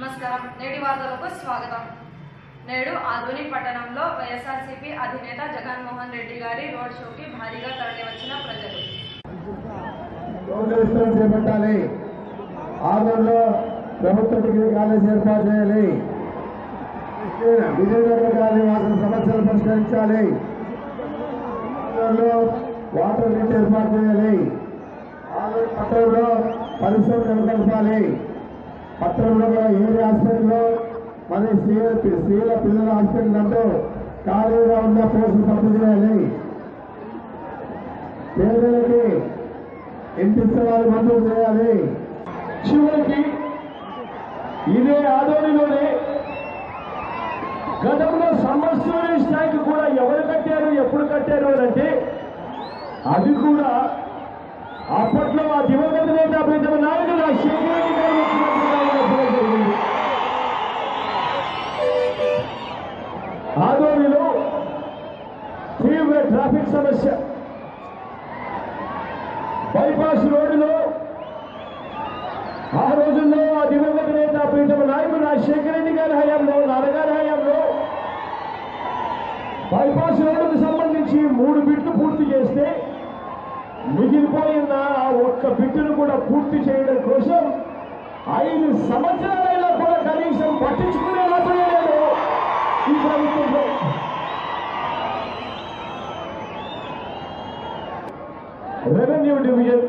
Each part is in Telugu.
నమస్కారం. నేటి వార్తలకు స్వాగతం. నేడు ఆధుని పట్టణంలో వైఎస్ఆర్సీపీ అధినేత జగన్మోహన్ రెడ్డి గారి రోడ్ షోకి భారీగా తరలివచ్చిన ప్రజలు. రోడ్డు విస్తరణ చేపట్టాలి. ఆదరణలో ప్రభుత్వ డిగ్రీ కాలేజ్ ఏర్పాటు చేయాలి. విజయనగర కాలనీ వాసుల సమస్యలు పరిష్కరించాలి. ఆదరణలో వాటర్ నీటి ఏర్పాటు చేయాలి. ఆదరణ పట్టణంలో పరిశ్రమలు నెలకొల్పాలి పత్రంలో కూడా ఏరియా హాస్పిటల్లో మరి స్త్రీల స్త్రీల పిల్లల హాస్పిటల్ అంటూ ఖాళీగా ఉన్న పోస్టులు భర్తీ చేయాలి. పేదలకి ఇంటిస్తే వాళ్ళు మంజూరు చేయాలి. చివరికి ఇదే ఆదోనిలోనే గతంలో సమ్మర్ స్టోరేజ్ ట్యాంక్ కూడా ఎవరు కట్టారు ఎప్పుడు కట్టారు అని అంటే అది కూడా అప్పట్లో ఆ దివంగత నేత ప్రీతమ నాయకుడు రాజశేఖర గారు ఆదోనిలో తీవ్ర ట్రాఫిక్ సమస్య. బైపాస్ రోడ్డులో ఆ రోజుల్లో ఆ దివంగత నేత ప్రీతమ నాయకుడు రాజశేఖర రెడ్డి గారి హయాంలో నాన్నగారి హయాంలో బైపాస్ రోడ్డుకు సంబంధించి మూడు బిట్లు పూర్తి చేస్తే మిగిలిపోయిన ఆ ఒక్క బిట్టును కూడా పూర్తి చేయడం కోసం ఐదు సంవత్సరాలు revenue division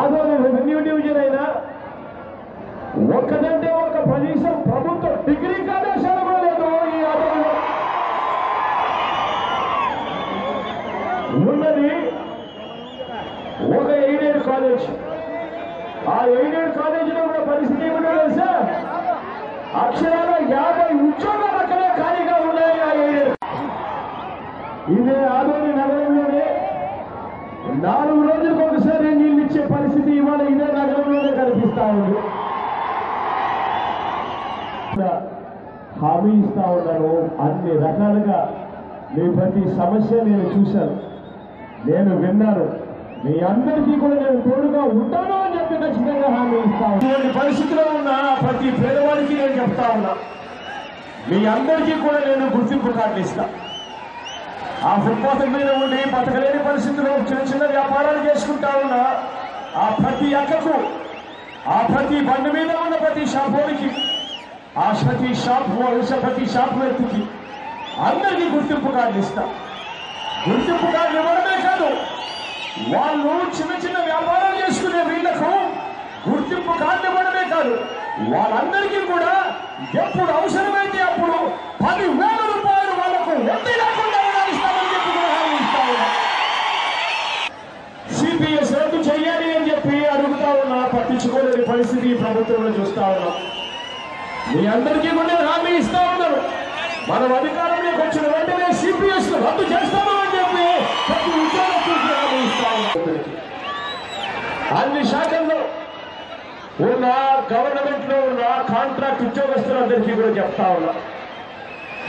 Adoni revenue division అయినా ఒక్కదంటే ఒక కనీసం ప్రభుత్వ డిగ్రీ కళాశాల కూడా లేదు ఈ ఆదోనిలో ఉన్నది ఒక ఎయిడెడ్ కాలేజ్. ఆ ఎయిడెడ్ కాలేజీలో కూడా పరిస్థితి ఏమిటో తెలుసా? అక్షరాల యాభై ఉద్యోగాలు అక్కడే ఖాళీగా ఉన్నాయి ఆ ఎయిడెడ్. ఇదే ఆదోని నాలుగు రోజులకు ఒకసారి నీళ్ళు ఇచ్చే పరిస్థితి ఇవాళ ఇదే నగరంలోనే కనిపిస్తా ఉంది. హామీ ఇస్తా ఉన్నాను అన్ని రకాలుగా మీ ప్రతి సమస్య నేను చూశాను. నేను విన్నాను. మీ అందరికీ కూడా నేను తోడుగా ఉంటాను అని చెప్పి ఖచ్చితంగా హామీ ఇస్తా ఉన్నాను పరిస్థితిలో ఉన్న ప్రతి పేదవాడికి నేను చెప్తా ఉన్నా. మీ అందరికీ కూడా నేను గుర్తింపు కార్డు ఇస్తాను ఆ ఫుట్పాత్ మీద ఉండి బతకలేని పరిస్థితుల్లో చిన్న చిన్న వ్యాపారాలు చేసుకుంటా ఉన్న ఆ ప్రతి అక్కకు ఆ ప్రతి బండి మీద ఉన్న ప్రతి షాపోడికి ఆ ప్రతి షాప్ ప్రతి షాప్ వ్యక్తికి అందరికీ గుర్తింపు కార్డులు ఇస్తా. గుర్తింపు కార్డులు ఇవ్వడమే కాదు వాళ్ళు చిన్న చిన్న వ్యాపారాలు చేసుకునే వీళ్ళకు గుర్తింపు కార్డు ఇవ్వడమే కాదు వాళ్ళందరికీ కూడా ఎప్పుడు అవసరమైతే అప్పుడు పదివేల రూపాయలు వాళ్ళకు వడ్డీ లేకుండా రుణాలు ఇస్తామని చెప్పి కూడా హామీ ఇస్తా ఉన్నా సిపిఎస్ రద్దు చేయాలి అని చెప్పి అడుగుతా ఉన్నా పరిస్థితి ఈ ప్రభుత్వంలో చూస్తా ఉన్నాం. మీ అందరికీ కూడా హామీ ఇస్తా ఉన్నారు. మనం అధికారంలోకి వచ్చిన వెంటనే సిపిఎస్ రద్దు చేస్తామని చెప్పి ప్రతి ఉద్యోగస్తులకి హామీ ఇస్తా ఉన్నాను అన్ని శాఖల్లో ఉన్న గవర్నమెంట్లో ఉన్న కాంట్రాక్ట్ ఉద్యోగస్తులందరికీ కూడా చెప్తా ఉన్నా.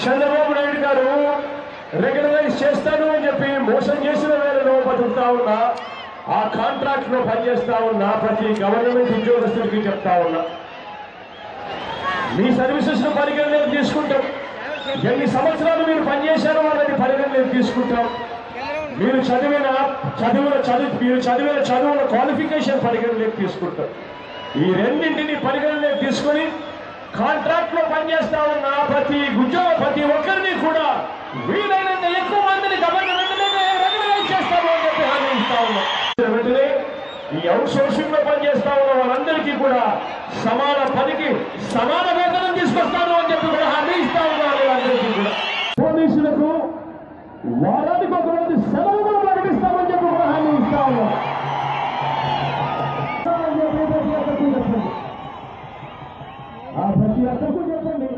చంద్రబాబు నాయుడు గారు రెగ్యులరైజ్ చేస్తాను అని చెప్పి మోసం చేసిన వేళలో బతుకుతా ఉన్నా. ఆ కాంట్రాక్ట్లో పనిచేస్తా ఉన్నా ప్రతి గవర్నమెంట్ ఉద్యోగస్తులకి చెప్తా ఉన్నా. మీ సర్వీసెస్ను పరిగణలోకి తీసుకుంటాం. ఎన్ని సంవత్సరాలు మీరు పనిచేశారో అనేది పరిగణలోకి తీసుకుంటాం. మీరు చదివిన చదువుల చదువు మీరు చదివిన చదువుల క్వాలిఫికేషన్ పరిగణలోకి తీసుకుంటాం. ఈ రెండింటిని పరిగణలోకి తీసుకొని కాంట్రాక్ట్లో పనిచేస్తా ఉన్న ప్రతి ఉద్యోగ ప్రతి ఒక్కరిని కూడా వీలైనంత ఎక్కువ అవుట్ సోర్సింగ్లో పనిచేస్తా ఉన్న వాళ్ళందరికీ కూడా సమాన పనికి సమాన వేతనం తీసుకొస్తాను అని చెప్పి కూడా హామీ ఇస్తా ఉన్నారు వాళ్ళందరికీ కూడా. పోలీసులకు వారానికి ఒక రోజు సెలవు కూడా ప్రకటిస్తామని చెప్పి కూడా హామీ ఇస్తా ఉన్నారు. ఆ ప్రతి అక్కకు చెప్పండి.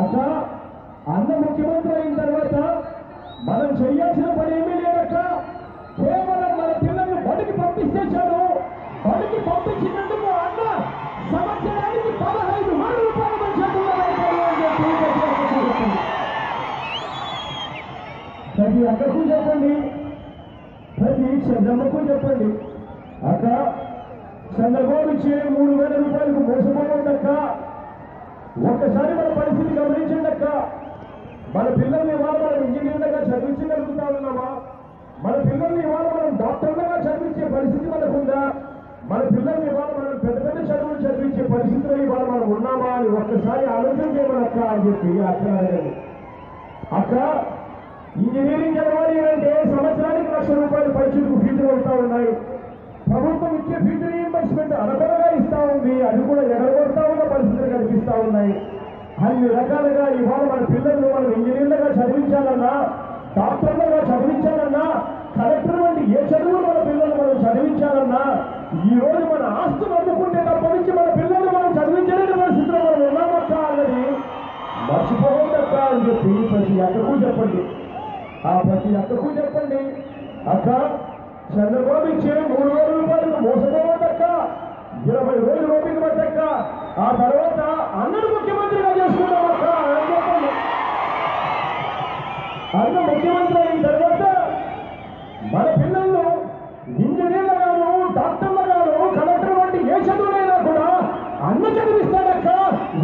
అక్క అన్న ముఖ్యమంత్రి అయిన తర్వాత మనం చేయాల్సిన పని ఏమీ లేదక్క. కేవలం మన పిల్లల్ని బడికి పంపిస్తే చాలు. బడికి పంపించినందుకు అన్న సంవత్సరానికి పదహైదు వేల రూపాయలు ప్రతి అక్కకు చెప్పండి. ప్రతి అక్కకు చంద్రమ్మకు చెప్పండి. అక్క చంద్రబాబు ఇచ్చే మూడు వేల రూపాయలకు మోసపోవద్దక్క ఒక్కసారి మన పరిస్థితి గమనించండి అక్క. మన పిల్లల్ని ఇవాళ మనం ఇంజనీర్లుగా చదివించగలుగుతా ఉన్నామా మన పిల్లల్ని ఇవాళ మనం డాక్టర్లుగా చదివించే పరిస్థితి మనకుందా? మన పిల్లల్ని ఇవాళ మనం పెద్ద పెద్ద చదువులు చదివించే పరిస్థితిలో ఇవాళ మనం ఉన్నామా అని ఒక్కసారి ఆలోచన చేయమని అక్క అని చెప్పి అక్క అక్క ఇంజనీరింగ్ చదవాలి అంటే సంవత్సరానికి లక్ష రూపాయలు పరీక్షలకు ఫీజులు అవుతా ఉన్నాయి. ప్రభుత్వం ఇచ్చే ఫీజు రీఎంబర్స్మెంట్ అనగనగా ఇస్తా ఉంది. అది కూడా ఎగరగొడతా ఉన్న పరిస్థితులు కనిపిస్తా ఉన్నాయి. అన్ని రకాలుగా ఇవాళ మన పిల్లలను మనం ఇంజనీర్లుగా చదివించాలన్నా డాక్టర్లుగా చదివించాలన్నా కలెక్టర్ వంటి ఏ చదువులు మన పిల్లలు మనం చదివించాలన్నా ఈ రోజు మన ఆస్తులు అమ్ముకుంటే తప్ప నుంచి మన పిల్లలు మనం చదివించలేని పరిస్థితిలో మనం ఉన్నామక్క అన్నది మర్చిపోవద్దక్క అని చెప్పి ప్రతి అక్కకు చెప్పండి. ఆ ప్రతి అక్కకు చెప్పండి. అక్క చంద్రబాబు ఇచ్చే మూడు వేల రూపాయలు మోసపోవద్దక్క ఇరవై రోజులు ఓపిక పట్టక్క ఆ తర్వాత అన్నను ముఖ్యమంత్రిగా చేసుకున్నామక్క అని చెప్పండి. అన్న ముఖ్యమంత్రి అయిన తర్వాత మన పిల్లలు ఇంజనీర్లుగాను డాక్టర్లుగాను కలెక్టర్ వంటి ఏ చదువులైనా కూడా అన్న చదివిస్తాడక్క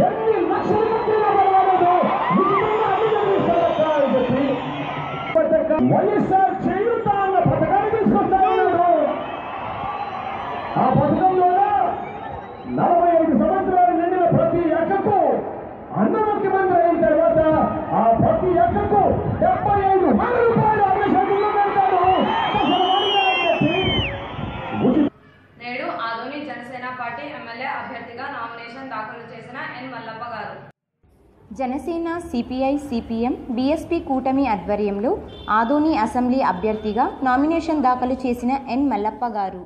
ఎన్ని లక్షల మందిలో పర్వాలేదు ఉచితంగా అన్ని చదివిస్తాడక్క అని చెప్పి పట్టక్క వైఎస్ఆర్ చేయుత అన్న పథకాన్ని తీసుకొస్తా ఉన్నాడు ఆ పథకంలో నలభై ఐదు సంవత్సరాలు నిండిన ప్రతి అక్కకు అన్న ముఖ్యమంత్రి అయిన తర్వాత ఆ ప్రతి అక్కకు డెబ్బై ఐదు వేల రూపాయలు అన్న చేతుల్లో పెడతారు అసలు వాడిగా అని చెప్పి ఉచిత నేడు ఆదోని జనసేన పార్టీ ఎమ్మెల్యే అభ్యర్థిగా నామినేషన్ దాఖలు చేసిన ఎన్ మల్లప్ప గారు జనసేన సిపిఐ సిపిఎం బీఎస్పీ కూటమి ఆధ్వర్యంలో ఆదోని అసెంబ్లీ అభ్యర్థిగా నామినేషన్ దాఖలు చేసిన ఎన్ మల్లప్ప గారు.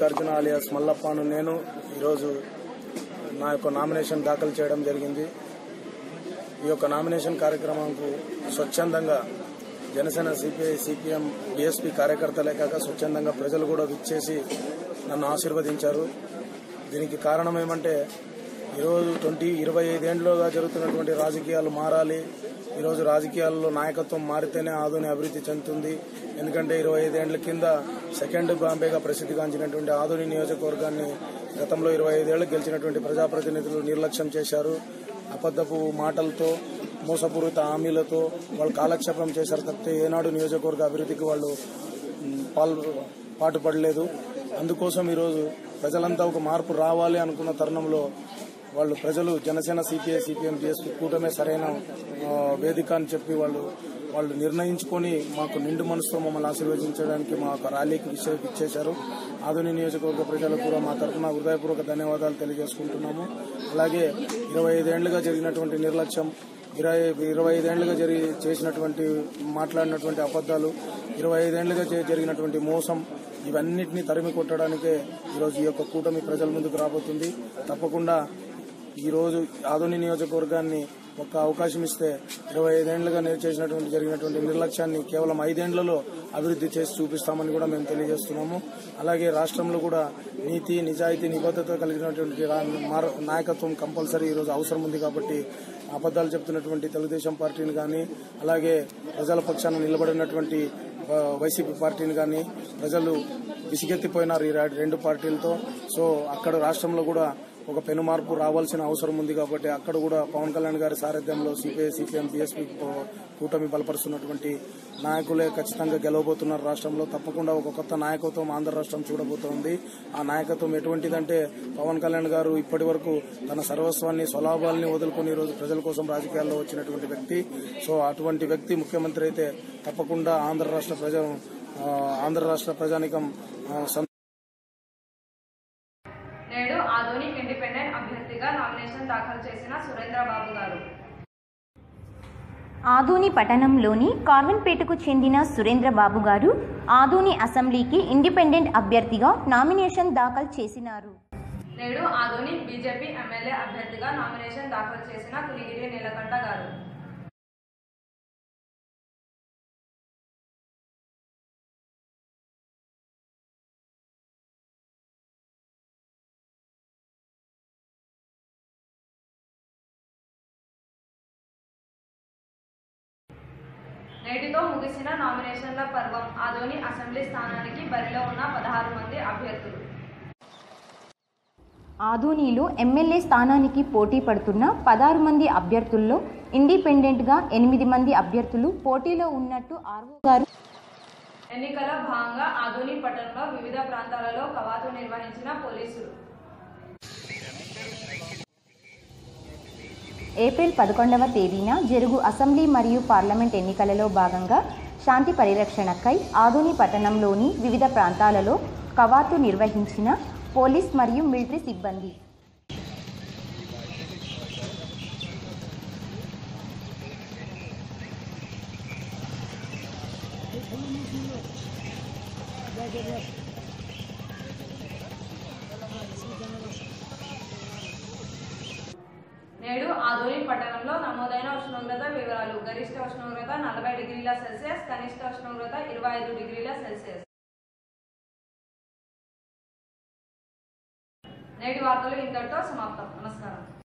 మల్లికార్జున అలియాస్ మల్లప్పను నేను ఈరోజు నా యొక్క నామినేషన్ దాఖలు చేయడం జరిగింది. ఈ యొక్క నామినేషన్ కార్యక్రమంకు స్వచ్ఛందంగా జనసేన సిపిఐ సిపిఎం డిఎస్పీ కార్యకర్తలే కాక స్వచ్ఛందంగా ప్రజలు కూడా విచ్చేసి నన్ను ఆశీర్వదించారు. దీనికి కారణం ఏమంటే ఈరోజు ట్వంటీ ఇరవై ఐదేండ్లుగా జరుగుతున్నటువంటి రాజకీయాలు మారాలి. ఈరోజు రాజకీయాల్లో నాయకత్వం మారితేనే ఆదోని అభివృద్ధి చెందుతుంది. ఎందుకంటే ఇరవై ఐదేండ్ల కింద సెకండ్ బాంబేగా ప్రసిద్ధిగాంచినటువంటి ఆదోని నియోజకవర్గాన్ని గతంలో ఇరవై ఐదేళ్ళు గెలిచినటువంటి ప్రజాప్రతినిధులు నిర్లక్ష్యం చేశారు. అబద్ధపు మాటలతో మోసపూరిత హామీలతో వాళ్ళు కాలక్షేపం చేశారు తప్పితే ఏనాడు నియోజకవర్గ అభివృద్ధికి వాళ్ళు పాల్ పాటుపడలేదు. అందుకోసం ఈరోజు ప్రజలంతా ఒక మార్పు రావాలి అనుకున్న తరుణంలో వాళ్ళు ప్రజలు జనసేన సిపిఐ సిపిఎం చేస్తూ కూటమే సరైన వేదిక అని చెప్పి వాళ్ళు వాళ్ళు నిర్ణయించుకొని మాకు నిండు మనసుతో మమ్మల్ని ఆశీర్వదించడానికి మా యొక్క ర్యాలీకి విషయం ఇచ్చేశారు ఆధునిక నియోజకవర్గ ప్రజలకు కూడా మా తరఫున హృదయపూర్వక ధన్యవాదాలు తెలియజేసుకుంటున్నాము. అలాగే ఇరవై ఐదేళ్ళుగా జరిగినటువంటి నిర్లక్ష్యం ఇరవై ఇరవై ఐదేళ్ళుగా జరిగి చేసినటువంటి మాట్లాడినటువంటి అబద్దాలు ఇరవై ఐదేళ్ళుగా జరిగినటువంటి మోసం ఇవన్నిటిని తరిమి కొట్టడానికే ఈరోజు ఈ యొక్క కూటమి ప్రజల ముందుకు రాబోతుంది. తప్పకుండా ఈరోజు రోజు ఆధుని నియోజకవర్గాన్ని ఒక అవకాశం ఇస్తే ఇరవై ఐదేళ్ళుగా నేను చేసినటువంటి జరిగినటువంటి నిర్లక్ష్యాన్ని కేవలం ఐదేండ్లలో అభివృద్ధి చేసి చూపిస్తామని కూడా మేము తెలియజేస్తున్నాము. అలాగే రాష్ట్రంలో కూడా నీతి నిజాయితీ నిబద్ధత కలిగినటువంటి రా- నాయకత్వం కంపల్సరీ ఈరోజు అవసరం ఉంది కాబట్టి అబద్దాలు చెప్తున్నటువంటి తెలుగుదేశం పార్టీని కానీ అలాగే ప్రజల పక్షాన నిలబడినటువంటి వైసీపీ పార్టీని కానీ ప్రజలు విసిగెత్తిపోయినారు ఈ రెండు పార్టీలతో. సో అక్కడ రాష్ట్రంలో కూడా ఒక పెను మార్పు రావాల్సిన అవసరం ఉంది కాబట్టి అక్కడ కూడా పవన్ కళ్యాణ్ గారి సారథ్యంలో సిపిఐ సిపిఎం బీఎస్పీ కూటమి బలపరుస్తున్నటువంటి నాయకులే ఖచ్చితంగా గెలవబోతున్నారు రాష్ట్రంలో. తప్పకుండా ఒక కొత్త నాయకత్వం ఆంధ్ర రాష్ట్రం చూడబోతోంది. ఆ నాయకత్వం ఎటువంటిదంటే పవన్ కళ్యాణ్ గారు ఇప్పటి వరకు తన సర్వస్వాన్ని స్వలాభాల్ని వదులుకుని రోజు ప్రజల కోసం రాజకీయాల్లో వచ్చినటువంటి వ్యక్తి. సో అటువంటి వ్యక్తి ముఖ్యమంత్రి అయితే తప్పకుండా ఆంధ్ర రాష్ట్ర ప్రజ ఆంధ్ర రాష్ట్ర ప్రజానికం ఆ, సం- నేడు ఆధునిక్ ఇండిపెండెంట్ అభ్యర్థిగా నామినేషన్ దాఖలు చేసిన సురేంద్రబాబు గారు. ఆదోని పట్టణంలోని కార్వన్పేటకు చెందిన సురేంద్రబాబు గారు ఆదోని అసెంబ్లీకి ఇండిపెండెంట్ అభ్యర్థిగా నామినేషన్ దాఖలు చేసినారు. నేడు ఆధునిక్ బీజేపీ ఎమ్మెల్యే అభ్యర్థిగా నామినేషన్ దాఖలు చేసిన కులిగిరి నీలకంఠ గారు. నేటితో ముగిసిన నామినేషన్ల పర్వం ఆదోని అసెంబ్లీ స్థానానికి బరిలో ఉన్న పదహారు మంది అభ్యర్థులు. ఆదోనిలో ఎమ్మెల్యే స్థానానికి పోటీ పడుతున్న పదహారు మంది అభ్యర్థుల్లో ఇండిపెండెంట్గా ఎనిమిది మంది అభ్యర్థులు పోటీలో ఉన్నట్టు ఆర్వో గారు ఎన్నికల భాగంగా ఆధుని పట్టణంలో వివిధ ప్రాంతాలలో కవాతు నిర్వహించిన పోలీసులు. ఏప్రిల్ పదకొండవ తేదీన జరుగు అసెంబ్లీ మరియు పార్లమెంట్ ఎన్నికలలో భాగంగా శాంతి పరిరక్షణకై ఆదోని పట్టణంలోని వివిధ ప్రాంతాలలో కవాతు నిర్వహించిన పోలీస్ మరియు మిలిటరీ సిబ్బంది. నేడు ఆదోని పట్టణంలో నమోదైన ఉష్ణోగ్రత వివరాలు. గరిష్ట ఉష్ణోగ్రత నలభై డిగ్రీల సెల్సియస్ కనిష్ట ఉష్ణోగ్రత ఇరవై ఐదు డిగ్రీల సెల్సియస్. నేటి వార్తలు ఇంతటితో సమాప్తం. నమస్కారం.